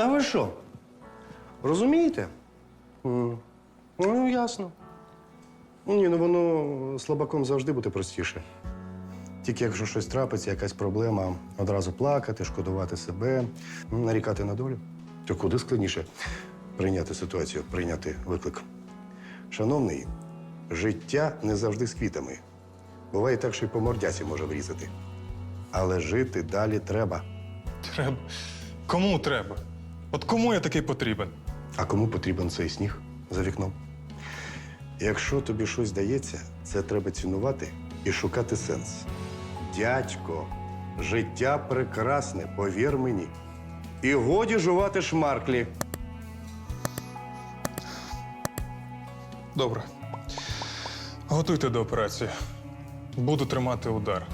Та ви що? Розумієте? Ну, ясно. Ні, ну воно слабаком завжди буде простіше. Тільки якщо щось трапиться, якась проблема, одразу плакати, шкодувати себе, нарікати на долю. То куди складніше прийняти ситуацію, прийняти виклик. Шановний, життя не завжди з квітами. Буває так, що й по мордяці може врізати. Але жити далі треба. Треба. Кому треба? От кому я такий потрібен? А кому потрібен цей сніг за вікном? Якщо тобі щось дається, це треба цінувати і шукати сенс. Дядько, життя прекрасне, повір мені. І годі жувати шмарклі. Добре. Готуйте до операції. Буду тримати удар.